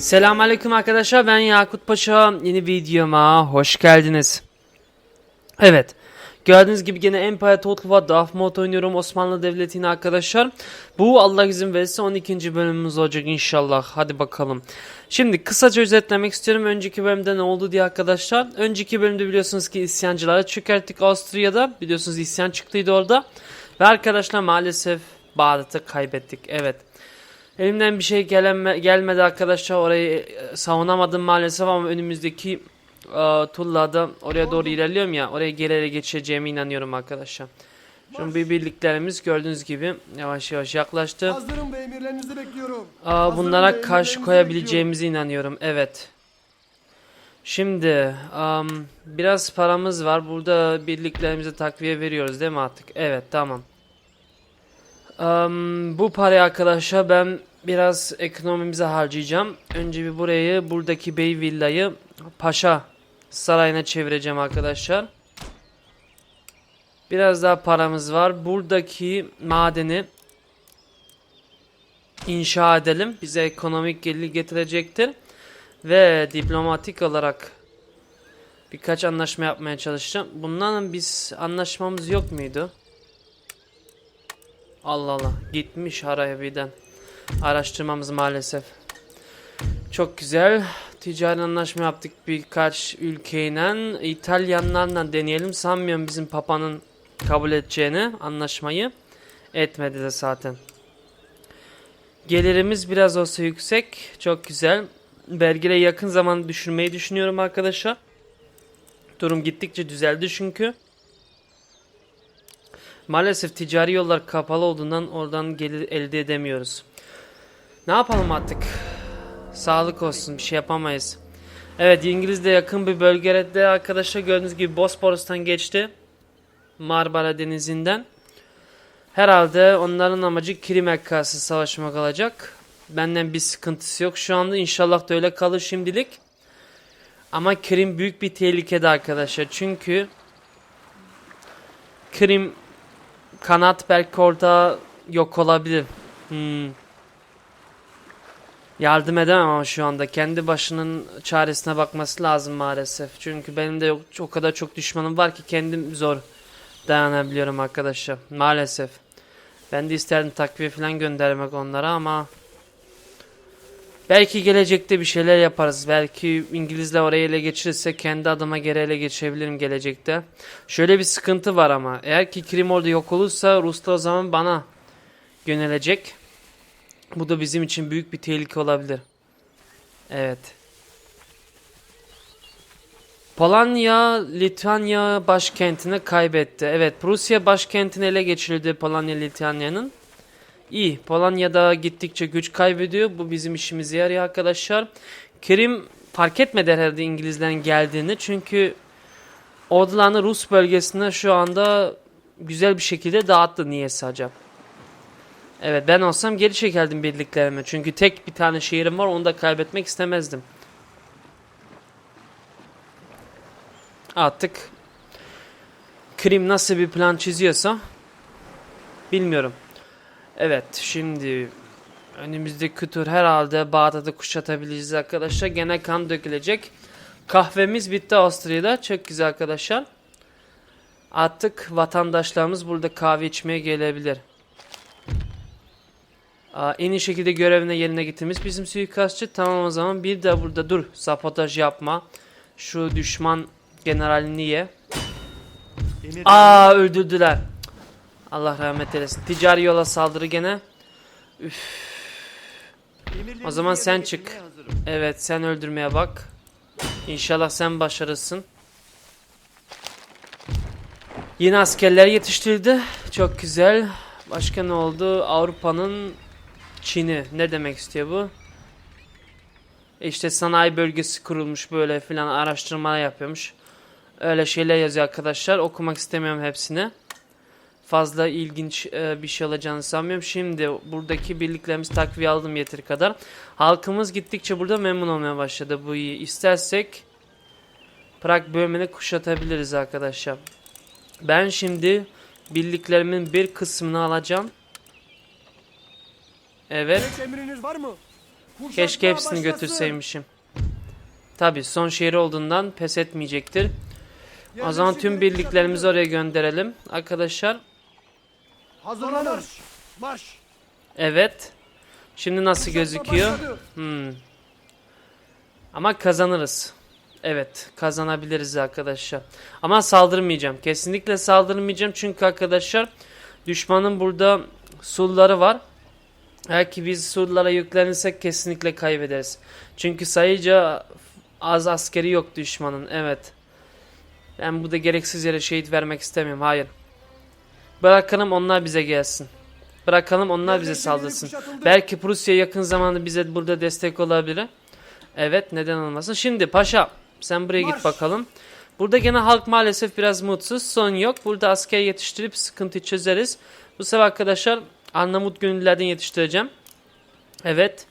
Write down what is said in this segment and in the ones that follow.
Selamünaleyküm arkadaşlar ben Yakut Paşa yeni videoma hoş geldiniz. Evet gördüğünüz gibi gene Empire Total War Darth Maul oynuyorum Osmanlı Devleti'ni arkadaşlar. Bu Allah izin verirse 12. bölümümüz olacak inşallah hadi bakalım. Şimdi kısaca özetlemek istiyorum önceki bölümde ne oldu diye arkadaşlar. Önceki bölümde biliyorsunuz ki isyancılara çökerttik Avusturya'da biliyorsunuz isyan çıktıydı orada. Ve arkadaşlar maalesef Bağdat'ı kaybettik evet. Elimden bir şey geleme, gelmedi arkadaşlar orayı e, savunamadım maalesef ama önümüzdeki e, turlarda oraya doğru ilerliyorum ya oraya geri ele geçeceğime inanıyorum arkadaşlar. Şimdi bir birliklerimiz gördüğünüz gibi yavaş yavaş yaklaştı. Hazırım ve emirlerinizi bekliyorum. Aa, bunlara karşı koyabileceğimize inanıyorum. Evet. Şimdi am, biraz paramız var. Burada birliklerimize takviye veriyoruz değil mi artık? Evet tamam. Am, bu parayı arkadaşlar ben biraz ekonomimize harcayacağım. Önce bir burayı buradaki bey villayı paşa sarayına çevireceğim arkadaşlar. Biraz daha paramız var. Buradaki madeni inşa edelim. Bize ekonomik gelir getirecektir. Ve diplomatik olarak birkaç anlaşma yapmaya çalışacağım. Bundan biz anlaşmamız yok muydu? Allah Allah. Gitmiş araya birden. Araştırmamız maalesef. Çok güzel. Ticari anlaşma yaptık birkaç ülkeyle. İtalyanlarla deneyelim. Sanmıyorum bizim papanın kabul edeceğini anlaşmayı. Etmedi de zaten. Gelirimiz biraz olsa yüksek. Çok güzel. Vergileri yakın zaman düşürmeyi düşünüyorum arkadaşlar. Durum gittikçe düzeldi çünkü. Maalesef ticari yollar kapalı olduğundan oradan gelir elde edemiyoruz. Ne yapalım artık? Sağlık olsun bir şey yapamayız. Evet İngiliz'de yakın bir bölgede arkadaşlar gördüğünüz gibi Bosporus'tan geçti. Marmara Denizi'nden. Herhalde onların amacı Krim karşı savaşmak olacak. Benden bir sıkıntısı yok. Şu anda inşallah da öyle kalır şimdilik. Ama Krim büyük bir tehlikede arkadaşlar. Çünkü Krim kanat belki orada yok olabilir. Hmm. Yardım edemem ama şu anda. Kendi başının çaresine bakması lazım maalesef. Çünkü benim de yok, o kadar çok düşmanım var ki kendim zor dayanabiliyorum arkadaşlar. Maalesef. Ben de isterdim takviye falan göndermek onlara ama belki gelecekte bir şeyler yaparız. Belki İngilizler orayı ele geçirirse kendi adıma geri ele geçebilirim gelecekte. Şöyle bir sıkıntı var ama eğer ki Krim orada yok olursa Ruslar o zaman bana yönelecek. Bu da bizim için büyük bir tehlike olabilir. Evet. Polonya, Litvanya başkentini kaybetti. Evet, Prusya başkentini ele geçirildi Polonya, Litvanya'nın. İyi, Polonya'da gittikçe güç kaybediyor. Bu bizim işimize yarıyor arkadaşlar. Kerim fark etmedi herhalde İngilizlerin geldiğini. Çünkü ordularını Rus bölgesine şu anda güzel bir şekilde dağıttı niyeyse acaba. Evet ben olsam geri çekerdim birliklerime. Çünkü tek bir tane şehrim var onu da kaybetmek istemezdim. Artık Krim nasıl bir plan çiziyorsa bilmiyorum. Evet şimdi önümüzdeki tur herhalde Bağdat'ı kuşatabiliriz arkadaşlar. Gene kan dökülecek. Kahvemiz bitti Avusturya'da. Çok güzel arkadaşlar. Artık vatandaşlarımız burada kahve içmeye gelebilir. Aa, en iyi şekilde görevine yerine getirmiş bizim suikastçı. Tamam o zaman bir de burada dur. Sabotaj yapma. Şu düşman generalini ye. Aa öldürdüler. Allah rahmet eylesin. Ticari yola saldırı gene. Üf. O zaman sen çık. Evet sen öldürmeye bak. İnşallah sen başarırsın. Yeni askerler yetiştirildi. Çok güzel. Başka ne oldu? Avrupa'nın Çin'i. Ne demek istiyor bu? İşte sanayi bölgesi kurulmuş böyle filan araştırma yapıyormuş. Öyle şeyler yazıyor arkadaşlar. Okumak istemiyorum hepsini. Fazla ilginç e, bir şey olacağını sanmıyorum. Şimdi buradaki birliklerimiz takviye aldım yeteri kadar. Halkımız gittikçe burada memnun olmaya başladı. Bu iyi. İstersek Prag bölümünü kuşatabiliriz arkadaşlar. Ben şimdi birliklerimin bir kısmını alacağım. Evet. Emriniz var mı? Keşke hepsini başlasın. götürseymişim. Tabi son şehir olduğundan pes etmeyecektir. O zaman tüm birliklerimizi oraya gönderelim. Arkadaşlar Hazırlanın. Marş. evet. Şimdi nasıl gözüküyor? Hmm. Ama kazanırız. Evet kazanabiliriz arkadaşlar. Ama saldırmayacağım. Kesinlikle saldırmayacağım. Çünkü arkadaşlar düşmanın burada surları var. Eğer ki biz surlara yüklenirsek kesinlikle kaybederiz. Çünkü sayıca az askeri yok düşmanın. Evet. Ben burada gereksiz yere şehit vermek istemiyorum. Hayır. Bırakalım onlar bize gelsin. Bırakalım onlar bize saldırsın. Belki Prusya yakın zamanda bize burada destek olabilir. Evet neden olmasın. Şimdi paşa sen buraya git bakalım. Burada gene halk maalesef biraz mutsuz. Son yok. Burada asker yetiştirip sıkıntı çözeriz. Bu sefer arkadaşlar Arnavut gönüllülerden yetiştireceğim. Evet.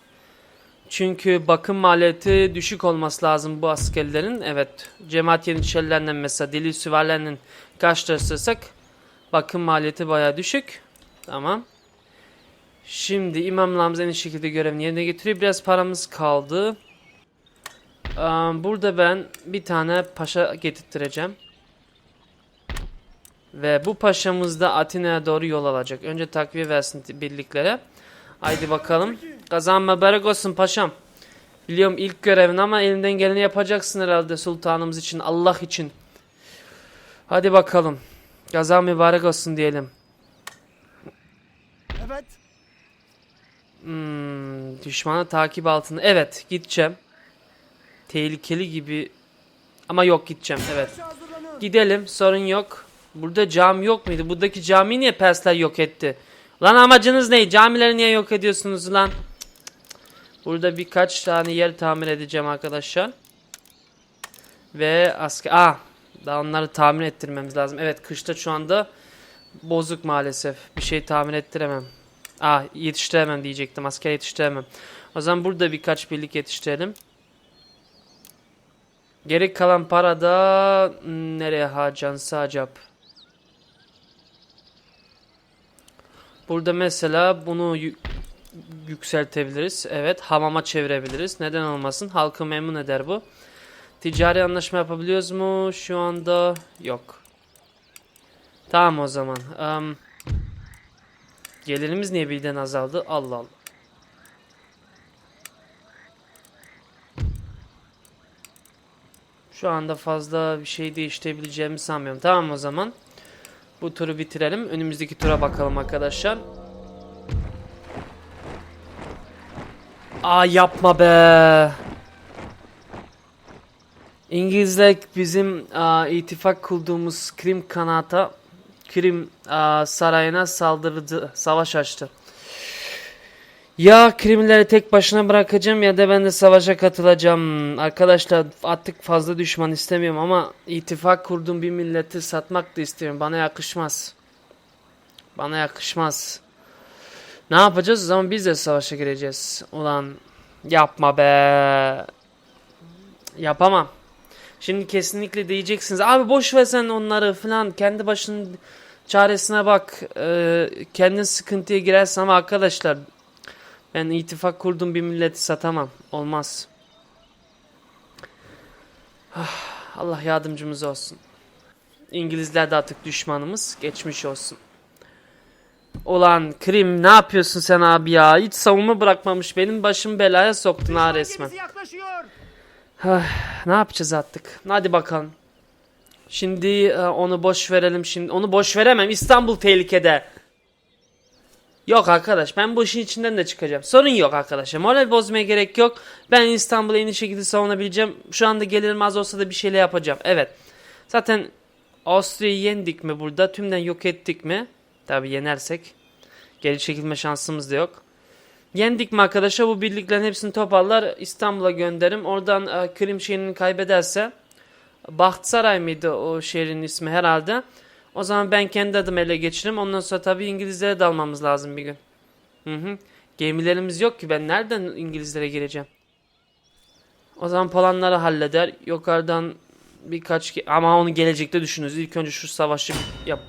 Çünkü bakım maliyeti düşük olması lazım bu askerlerin. Evet. Cemaat yeniçerilerinden mesela deli süvarilerinin karşılaştırırsak bakım maliyeti baya düşük. Tamam. Şimdi imamlarımız en iyi şekilde görevini yerine getiriyor. Biraz paramız kaldı. Burada ben bir tane paşa getirttireceğim. Ve bu paşamız da Atina'ya doğru yol alacak. Önce takviye versin birliklere. Haydi bakalım. Kazan mübarek olsun paşam. Biliyorum ilk görevin ama elinden geleni yapacaksın herhalde sultanımız için, Allah için. Hadi bakalım. Kazan mübarek olsun diyelim. Evet. Hmm, düşmanı takip altında. Evet, gideceğim. Tehlikeli gibi. Ama yok gideceğim. Evet. Gidelim, sorun yok. Burada cami yok muydu? Buradaki camiyi niye Persler yok etti? Lan amacınız ne? Camileri niye yok ediyorsunuz lan? Burada birkaç tane yer tamir edeceğim arkadaşlar. Ve asker... Aa, daha onları tamir ettirmemiz lazım. Evet, kışta şu anda bozuk maalesef. Bir şey tamir ettiremem. Aa, yetiştiremem diyecektim. Asker yetiştiremem. O zaman burada birkaç birlik yetiştirelim. Geri kalan para da nereye harcansa acap. Burada mesela bunu yü- yükseltebiliriz. Evet, hamama çevirebiliriz. Neden olmasın? Halkı memnun eder bu. Ticari anlaşma yapabiliyoruz mu? Şu anda yok. Tamam o zaman. Am, gelirimiz niye birden azaldı? Allah Allah. Şu anda fazla bir şey değiştirebileceğimi sanmıyorum. Tamam o zaman. Bu turu bitirelim. Önümüzdeki tura bakalım arkadaşlar. Aa yapma be. İngilizler bizim aa, ittifak kurduğumuz Krim kanata Krim aa, sarayına saldırdı, savaş açtı. Ya Krimleri tek başına bırakacağım ya da ben de savaşa katılacağım. Arkadaşlar artık fazla düşman istemiyorum ama ittifak kurduğum bir milleti satmak da istiyorum. Bana yakışmaz. Bana yakışmaz. Ne yapacağız? O zaman biz de savaşa gireceğiz. Ulan yapma be. Yapamam. Şimdi kesinlikle diyeceksiniz. Abi boş ver sen onları falan. Kendi başının çaresine bak. Ee, kendin sıkıntıya girersin ama arkadaşlar ben ittifak kurdum bir milleti satamam. Olmaz. Ah, Allah yardımcımız olsun. İngilizler de artık düşmanımız. Geçmiş olsun. Ulan Krim ne yapıyorsun sen abi ya? Hiç savunma bırakmamış. Benim başım belaya soktun ha resmen. yaklaşıyor. Ne yapacağız artık? Hadi bakalım. Şimdi e, onu boş verelim şimdi. Onu boş veremem. İstanbul tehlikede. Yok arkadaş ben bu işin içinden de çıkacağım. Sorun yok arkadaşlar. Moral bozmaya gerek yok. Ben İstanbul'u en iyi şekilde savunabileceğim. Şu anda gelirim az olsa da bir şeyler yapacağım. Evet. Zaten Avusturya'yı yendik mi burada? Tümden yok ettik mi? Tabi yenersek. Geri çekilme şansımız da yok. Yendik mi arkadaşlar bu birliklerin hepsini toparlar İstanbul'a gönderim. Oradan e, Krim şehrini kaybederse Bahtsaray mıydı o şehrin ismi herhalde. O zaman ben kendi adımı ele geçiririm. Ondan sonra tabii İngilizlere dalmamız lazım bir gün. Hı hı. Gemilerimiz yok ki ben nereden İngilizlere gireceğim? O zaman Polanları halleder. Yukarıdan birkaç ama onu gelecekte düşünürüz. İlk önce şu savaşı yap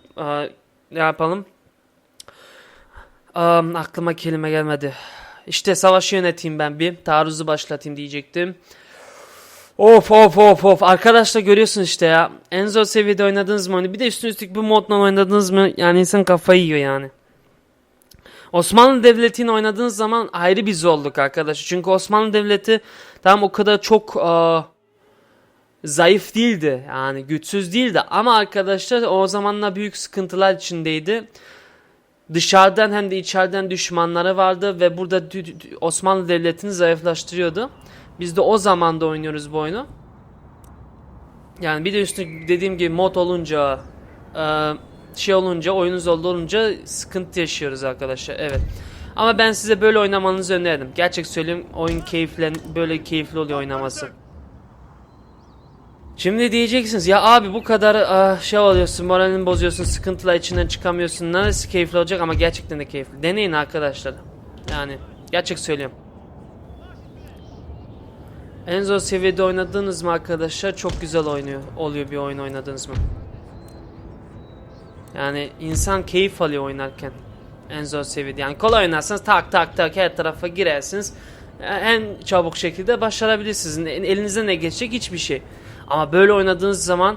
ne yapalım? Am, aklıma kelime gelmedi. İşte savaşı yöneteyim ben bir. Taarruzu başlatayım diyecektim. Of of of of. Arkadaşlar görüyorsunuz işte ya. En zor seviyede oynadınız mı oyunu? Bir de üstüne üstlük bu modla oynadınız mı? Yani insan kafayı yiyor yani. Osmanlı Devleti'ni oynadığınız zaman ayrı bir zorluk arkadaşlar. Çünkü Osmanlı Devleti tam o kadar çok aa, zayıf değildi. Yani güçsüz değildi. Ama arkadaşlar o zamanla büyük sıkıntılar içindeydi. Dışarıdan hem de içeriden düşmanları vardı ve burada Osmanlı Devleti'ni zayıflaştırıyordu. Biz de o zamanda oynuyoruz bu oyunu. Yani bir de üstüne dediğim gibi mod olunca e, şey olunca oyunun zorlu olunca sıkıntı yaşıyoruz arkadaşlar. Evet. Ama ben size böyle oynamanızı öneririm. Gerçek söyleyeyim oyun keyiflen böyle keyifli oluyor oynaması. Şimdi diyeceksiniz ya abi bu kadar ah, şey oluyorsun moralini bozuyorsun sıkıntılar içinden çıkamıyorsun neresi keyifli olacak ama gerçekten de keyifli. Deneyin arkadaşlar. Yani gerçek söylüyorum. En zor seviyede oynadınız mı arkadaşlar çok güzel oynuyor oluyor bir oyun oynadınız mı? Yani insan keyif alıyor oynarken. En zor seviyede. Yani kolay oynarsanız tak tak tak her tarafa girersiniz. En çabuk şekilde başarabilirsiniz. El- Elinizde ne geçecek hiçbir şey. Ama böyle oynadığınız zaman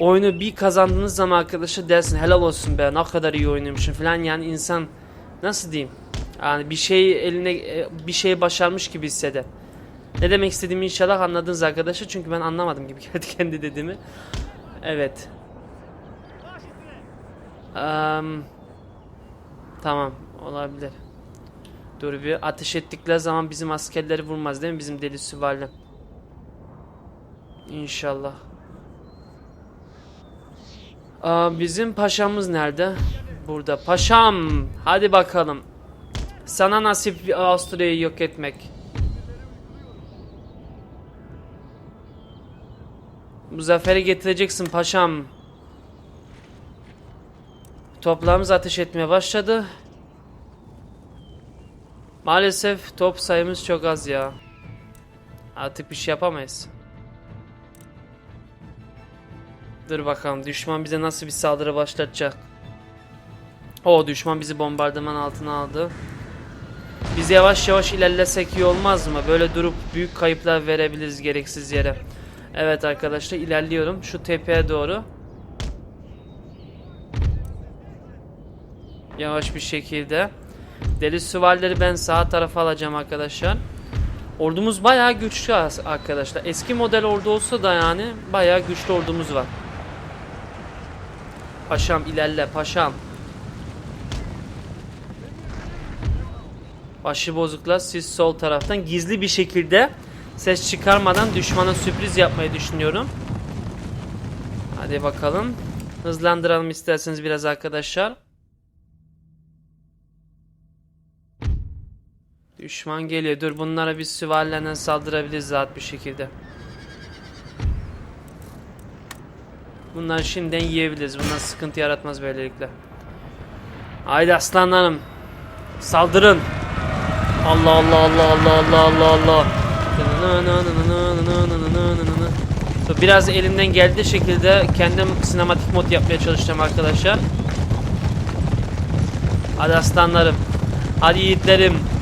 oyunu bir kazandığınız zaman arkadaşlar dersin helal olsun be ne kadar iyi oynamışım falan yani insan nasıl diyeyim yani bir şey eline e, bir şey başarmış gibi hisseder. Ne demek istediğimi inşallah anladınız arkadaşlar çünkü ben anlamadım gibi geldi kendi dediğimi. Evet. Am, tamam olabilir. Dur bir ateş ettikleri zaman bizim askerleri vurmaz değil mi bizim deli süvari? İnşallah. Aa, bizim paşamız nerede? Burada. Paşam. Hadi bakalım. Sana nasip Avusturya'yı yok etmek. Bu zaferi getireceksin paşam. Toplarımız ateş etmeye başladı. Maalesef top sayımız çok az ya. Artık bir şey yapamayız. Dur bakalım düşman bize nasıl bir saldırı başlatacak. O düşman bizi bombardıman altına aldı. Biz yavaş yavaş ilerlesek iyi olmaz mı? Böyle durup büyük kayıplar verebiliriz gereksiz yere. Evet arkadaşlar ilerliyorum şu tepeye doğru. Yavaş bir şekilde. Deli süvarileri ben sağ tarafa alacağım arkadaşlar. Ordumuz bayağı güçlü arkadaşlar. Eski model ordu olsa da yani bayağı güçlü ordumuz var. Paşam ilerle paşam. Başı bozuklar siz sol taraftan gizli bir şekilde ses çıkarmadan düşmana sürpriz yapmayı düşünüyorum. Hadi bakalım. Hızlandıralım isterseniz biraz arkadaşlar. Düşman geliyor. Dur bunlara bir süvarilerden saldırabiliriz rahat bir şekilde. Bunları şimdiden yiyebiliriz. Bunlar sıkıntı yaratmaz böylelikle. Haydi aslanlarım. Saldırın. Allah Allah Allah Allah Allah Allah Allah. Biraz elimden geldiği şekilde kendim sinematik mod yapmaya çalışacağım arkadaşlar. Hadi aslanlarım. Hadi yiğitlerim.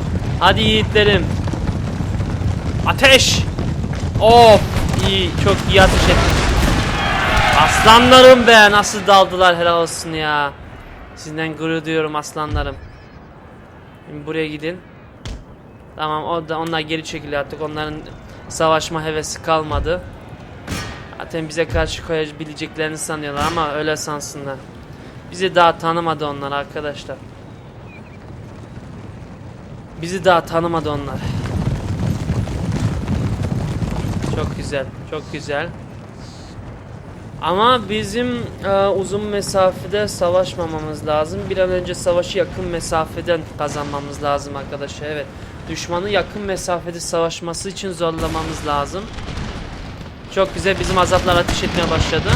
Hadi yiğitlerim. Ateş. Of iyi çok iyi ateş ettim. Aslanlarım be nasıl daldılar helal olsun ya. Sizden gurur duyuyorum aslanlarım. Şimdi buraya gidin. Tamam o da onlar geri çekiliyor artık onların savaşma hevesi kalmadı. Zaten bize karşı koyabileceklerini sanıyorlar ama öyle sansınlar. Bizi daha tanımadı onlar arkadaşlar. Bizi daha tanımadı onlar. Çok güzel, çok güzel. Ama bizim e, uzun mesafede savaşmamamız lazım. Bir an önce savaşı yakın mesafeden kazanmamız lazım arkadaşlar. Evet. Düşmanı yakın mesafede savaşması için zorlamamız lazım. Çok güzel bizim azaplar ateş etmeye başladı.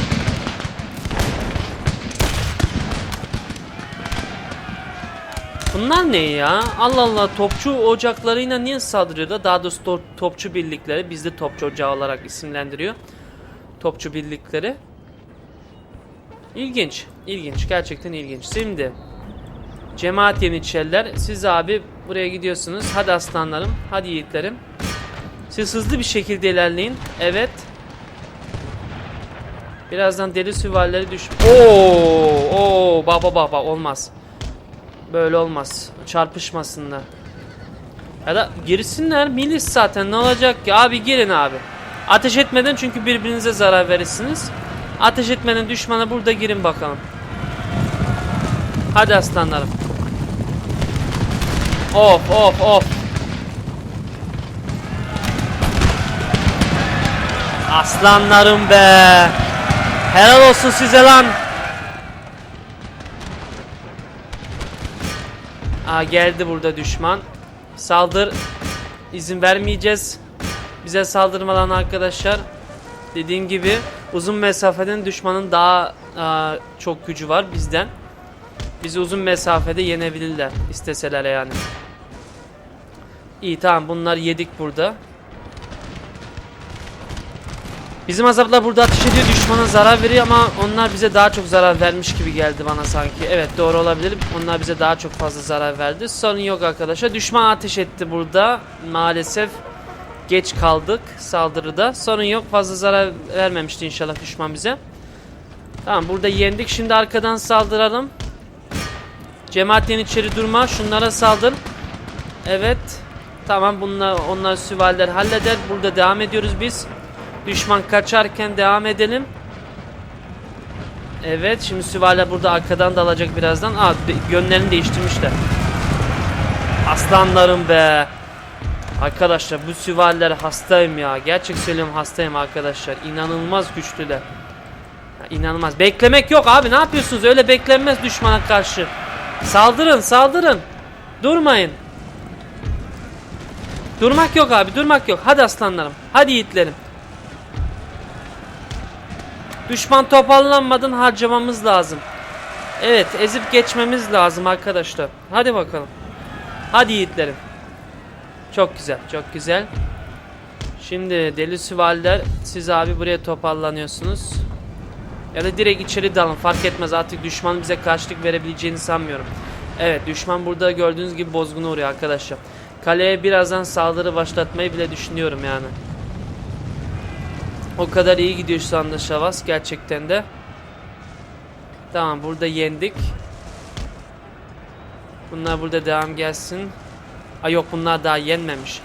Bunlar ne ya? Allah Allah topçu ocaklarıyla niye saldırıyor da? Daha doğrusu to- topçu birlikleri. Bizde topçu ocağı olarak isimlendiriyor. Topçu birlikleri. İlginç. ilginç. Gerçekten ilginç. Şimdi Cemaat Yeniçeriler siz abi Buraya gidiyorsunuz. Hadi aslanlarım. Hadi yiğitlerim. Siz hızlı bir şekilde ilerleyin. Evet. Birazdan deli süvarileri düş... Oo, oo, baba baba olmaz. Böyle olmaz. Çarpışmasınlar. Ya da girsinler milis zaten ne olacak ki? Abi girin abi. Ateş etmeden çünkü birbirinize zarar verirsiniz. Ateş etmeden düşmana burada girin bakalım. Hadi aslanlarım. Of of of. Aslanlarım be. Helal olsun size lan. Aa geldi burada düşman. Saldır. İzin vermeyeceğiz. Bize saldırmadan arkadaşlar. Dediğim gibi uzun mesafeden düşmanın daha aa, çok gücü var bizden. Bizi uzun mesafede yenebilirler isteseler yani. İyi tamam bunlar yedik burada. Bizim azaplar burada ateş ediyor düşmana zarar veriyor ama onlar bize daha çok zarar vermiş gibi geldi bana sanki. Evet doğru olabilir. Onlar bize daha çok fazla zarar verdi. Sorun yok arkadaşlar. Düşman ateş etti burada. Maalesef geç kaldık saldırıda. Sorun yok. Fazla zarar vermemişti inşallah düşman bize. Tamam burada yendik. Şimdi arkadan saldıralım. Cemaatin içeri durma. Şunlara saldır. Evet. Tamam bunlar onlar süvariler halleder. Burada devam ediyoruz biz. Düşman kaçarken devam edelim. Evet şimdi süvariler burada arkadan dalacak birazdan. Aa yönlerini değiştirmişler. Aslanlarım be. Arkadaşlar bu süvariler hastayım ya. Gerçek söylüyorum hastayım arkadaşlar. İnanılmaz güçlüler. Ya, İnanılmaz. Beklemek yok abi ne yapıyorsunuz? Öyle beklenmez düşmana karşı. Saldırın saldırın. Durmayın. Durmak yok abi durmak yok. Hadi aslanlarım. Hadi yiğitlerim. Düşman toparlanmadan harcamamız lazım. Evet ezip geçmemiz lazım arkadaşlar. Hadi bakalım. Hadi yiğitlerim. Çok güzel çok güzel. Şimdi deli süvariler siz abi buraya toparlanıyorsunuz. Ya da direkt içeri dalın fark etmez artık düşman bize karşılık verebileceğini sanmıyorum. Evet düşman burada gördüğünüz gibi bozguna uğruyor arkadaşlar. Kaleye birazdan saldırı başlatmayı bile düşünüyorum yani. O kadar iyi gidiyor şu anda Şavas gerçekten de. Tamam burada yendik. Bunlar burada devam gelsin. Ay yok bunlar daha yenmemiş.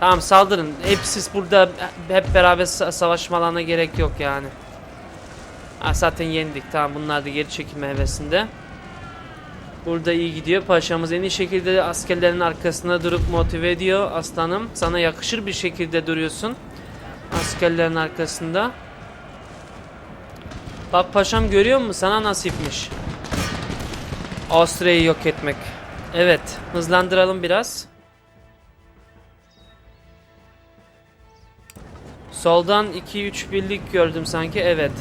Tamam saldırın. Hepsiz burada hep beraber sa- savaşmalarına gerek yok yani. Ha, zaten yendik. Tamam bunlar da geri çekilme hevesinde. Burada iyi gidiyor. Paşamız en iyi şekilde askerlerin arkasında durup motive ediyor. Aslanım sana yakışır bir şekilde duruyorsun. Askerlerin arkasında. Bak paşam görüyor musun? Sana nasipmiş. Avusturya'yı yok etmek. Evet. Hızlandıralım biraz. Soldan 2-3 birlik gördüm sanki. Evet.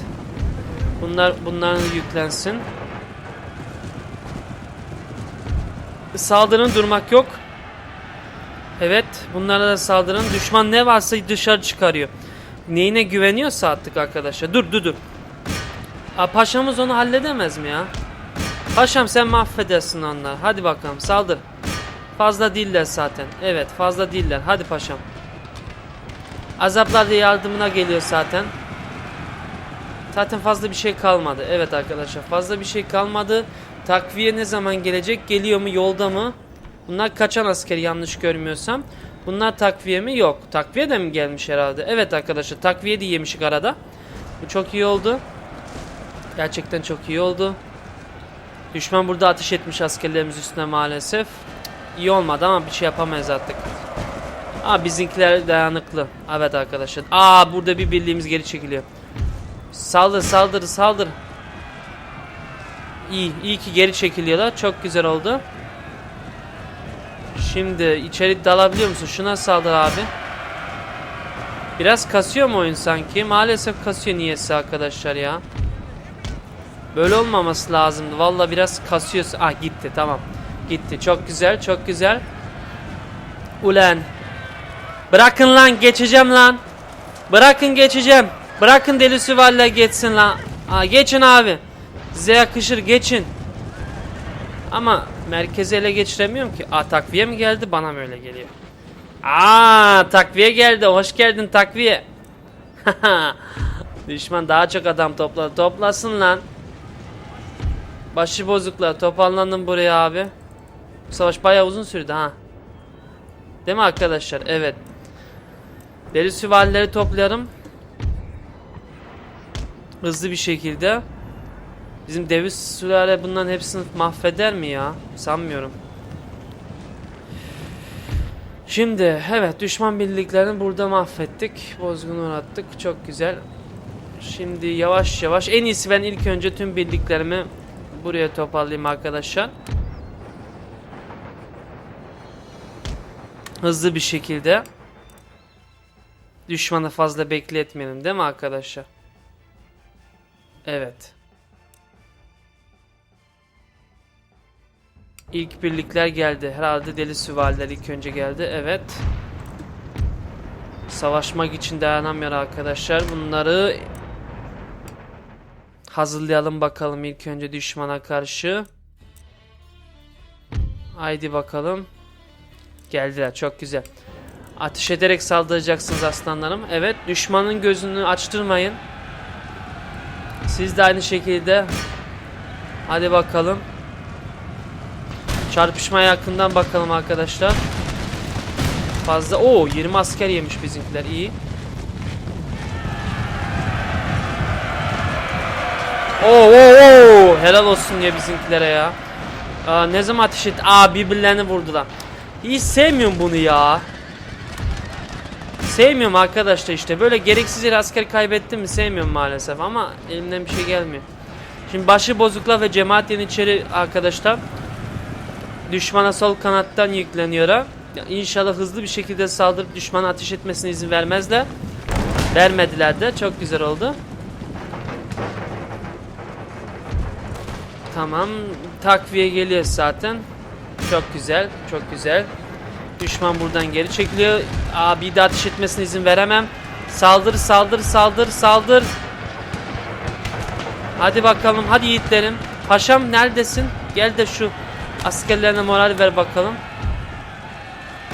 Bunlar bunların yüklensin. Saldırın durmak yok. Evet, bunlara da saldırın. Düşman ne varsa dışarı çıkarıyor. Neyine güveniyorsa artık arkadaşlar. Dur, dur, dur. Aa, paşamız onu halledemez mi ya? Paşam sen mahvedersin onlar. Hadi bakalım saldır. Fazla değiller zaten. Evet, fazla değiller. Hadi paşam. Azaplar da yardımına geliyor zaten. Zaten fazla bir şey kalmadı. Evet arkadaşlar fazla bir şey kalmadı. Takviye ne zaman gelecek? Geliyor mu? Yolda mı? Bunlar kaçan asker yanlış görmüyorsam. Bunlar takviye mi? Yok. Takviye de mi gelmiş herhalde? Evet arkadaşlar takviye de yemişik arada. Bu çok iyi oldu. Gerçekten çok iyi oldu. Düşman burada ateş etmiş askerlerimiz üstüne maalesef. İyi olmadı ama bir şey yapamayız artık. Aa bizimkiler dayanıklı. Evet arkadaşlar. Aa burada bir birliğimiz geri çekiliyor. Saldır saldır saldır. İyi iyi ki geri çekiliyorlar. Çok güzel oldu. Şimdi içeri dalabiliyor musun? Şuna saldır abi. Biraz kasıyor mu oyun sanki? Maalesef kasıyor niyesi arkadaşlar ya. Böyle olmaması lazımdı. Valla biraz kasıyor. Ah gitti tamam. Gitti. Çok güzel çok güzel. Ulan. Bırakın lan geçeceğim lan. Bırakın geçeceğim. Bırakın deli süvariler geçsin lan. Aa, geçin abi. Size yakışır geçin. Ama merkezi ele geçiremiyorum ki. Aa takviye mi geldi? Bana mı öyle geliyor? Aa takviye geldi. Hoş geldin takviye. Düşman daha çok adam topladı. Toplasın lan. Başı bozuklar. Toparlandım buraya abi. Bu savaş bayağı uzun sürdü ha. Değil mi arkadaşlar? Evet. Deli süvarileri toplayalım. Hızlı bir şekilde. Bizim devi sülale bunların hepsini mahveder mi ya? Sanmıyorum. Şimdi evet düşman birliklerini burada mahvettik. Bozgun uğrattık. Çok güzel. Şimdi yavaş yavaş en iyisi ben ilk önce tüm birliklerimi buraya toparlayayım arkadaşlar. Hızlı bir şekilde. Düşmanı fazla bekletmeyelim değil mi arkadaşlar? Evet. İlk birlikler geldi. Herhalde deli süvariler ilk önce geldi. Evet. Savaşmak için dayanamıyor arkadaşlar. Bunları hazırlayalım bakalım ilk önce düşmana karşı. Haydi bakalım. Geldiler çok güzel. Ateş ederek saldıracaksınız aslanlarım. Evet düşmanın gözünü açtırmayın. Siz de aynı şekilde. Hadi bakalım. Çarpışmaya yakından bakalım arkadaşlar. Fazla. Oo 20 asker yemiş bizimkiler. iyi. Oo oo oo. Helal olsun ya bizimkilere ya. Aa, ne zaman ateş etti? Aa birbirlerini vurdular. Hiç sevmiyorum bunu ya. Sevmiyorum arkadaşlar işte. Böyle gereksiz yere asker kaybettim mi sevmiyorum maalesef ama elimden bir şey gelmiyor. Şimdi başı bozuklar ve cemaat yeniçeri arkadaşlar düşmana sol kanattan yükleniyor. İnşallah hızlı bir şekilde saldırıp düşmana ateş etmesine izin vermezler. Vermediler de. Çok güzel oldu. Tamam. Takviye geliyor zaten. Çok güzel. Çok güzel. Düşman buradan geri çekiliyor. Aa, bir daha ateş etmesine izin veremem. Saldır, saldır, saldır, saldır. Hadi bakalım. Hadi yiğitlerim. Paşam neredesin? Gel de şu askerlerine moral ver bakalım.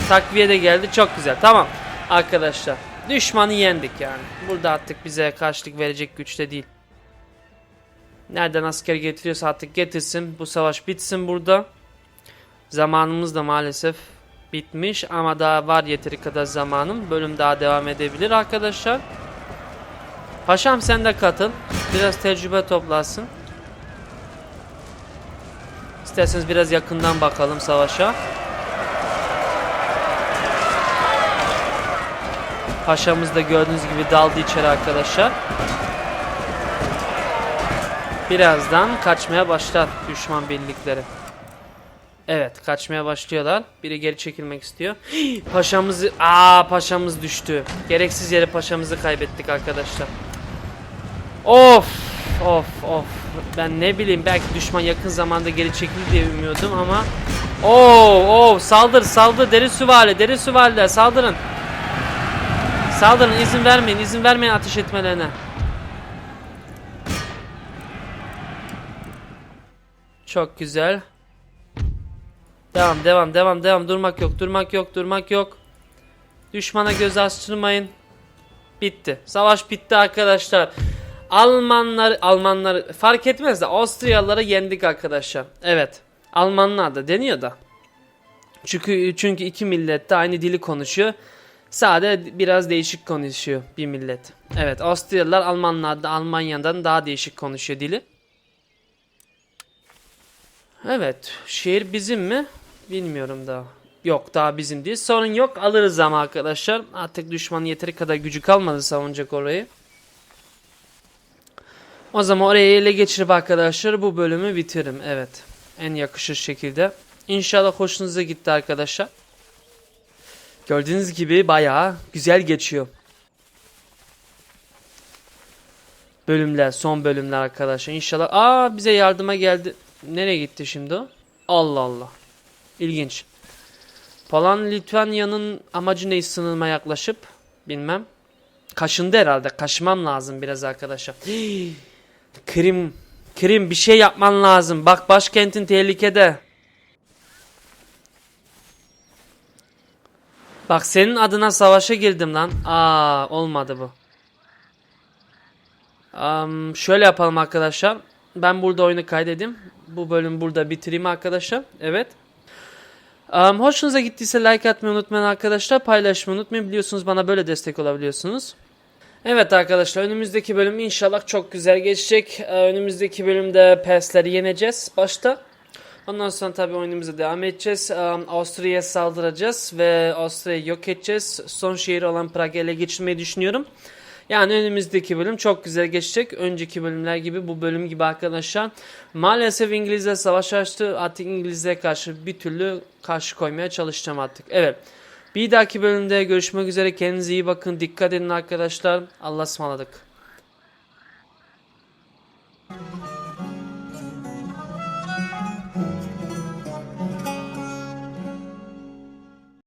Takviye de geldi. Çok güzel. Tamam. Arkadaşlar. Düşmanı yendik yani. Burada artık bize karşılık verecek güçte değil. Nereden asker getiriyorsa artık getirsin. Bu savaş bitsin burada. Zamanımız da maalesef bitmiş ama daha var yeteri kadar zamanım. Bölüm daha devam edebilir arkadaşlar. Paşam sen de katıl. Biraz tecrübe toplasın. İsterseniz biraz yakından bakalım savaşa. Paşamız da gördüğünüz gibi daldı içeri arkadaşlar. Birazdan kaçmaya başlar düşman birlikleri. Evet kaçmaya başlıyorlar. Biri geri çekilmek istiyor. Paşamızı... Aa paşamız düştü. Gereksiz yere paşamızı kaybettik arkadaşlar. Of of of. Ben ne bileyim belki düşman yakın zamanda geri çekilir diye umuyordum ama. Oo oo saldır saldır deri süvari deri süvariler saldırın. Saldırın izin vermeyin izin vermeyin ateş etmelerine. Çok güzel. Devam devam devam devam durmak yok durmak yok durmak yok. Düşmana göz açtırmayın. Bitti. Savaş bitti arkadaşlar. Almanlar Almanlar fark etmez de Avusturyalıları yendik arkadaşlar. Evet. Almanlar da deniyor da. Çünkü çünkü iki millet de aynı dili konuşuyor. Sade biraz değişik konuşuyor bir millet. Evet Avusturyalılar Almanlar da Almanya'dan daha değişik konuşuyor dili. Evet. Şehir bizim mi? Bilmiyorum daha. Yok daha bizim değil. Sorun yok. Alırız ama arkadaşlar. Artık düşmanın yeteri kadar gücü kalmadı savunacak orayı. O zaman orayı ele geçirip arkadaşlar bu bölümü bitiririm. Evet. En yakışır şekilde. İnşallah hoşunuza gitti arkadaşlar. Gördüğünüz gibi bayağı güzel geçiyor. Bölümler, son bölümler arkadaşlar. İnşallah. Aa bize yardıma geldi. Nereye gitti şimdi o? Allah Allah. İlginç. Falan Litvanya'nın amacı ne sınırıma yaklaşıp bilmem. Kaşındı herhalde. Kaşımam lazım biraz arkadaşlar. Hii. Krim, Krim bir şey yapman lazım. Bak başkentin tehlikede. Bak senin adına savaşa girdim lan. Aa olmadı bu. Um, şöyle yapalım arkadaşlar. Ben burada oyunu kaydedeyim. Bu bölüm burada bitireyim arkadaşlar. Evet. Um, hoşunuza gittiyse like atmayı unutmayın arkadaşlar. Paylaşmayı unutmayın. Biliyorsunuz bana böyle destek olabiliyorsunuz. Evet arkadaşlar önümüzdeki bölüm inşallah çok güzel geçecek. Ee, Önümüzdeki bölümde PES'leri yeneceğiz başta. Ondan sonra tabii oyunumuza devam edeceğiz. Ee, Avusturya'ya saldıracağız ve Avusturya'yı yok edeceğiz. Son şehir olan Prag'ı ele geçirmeyi düşünüyorum. Yani önümüzdeki bölüm çok güzel geçecek. Önceki bölümler gibi bu bölüm gibi arkadaşlar. Maalesef İngilizler savaş açtı. Artık İngilizlere karşı bir türlü karşı koymaya çalışacağım artık. Evet. Bir dahaki bölümde görüşmek üzere. Kendinize iyi bakın. Dikkat edin arkadaşlar. Allah'a ısmarladık.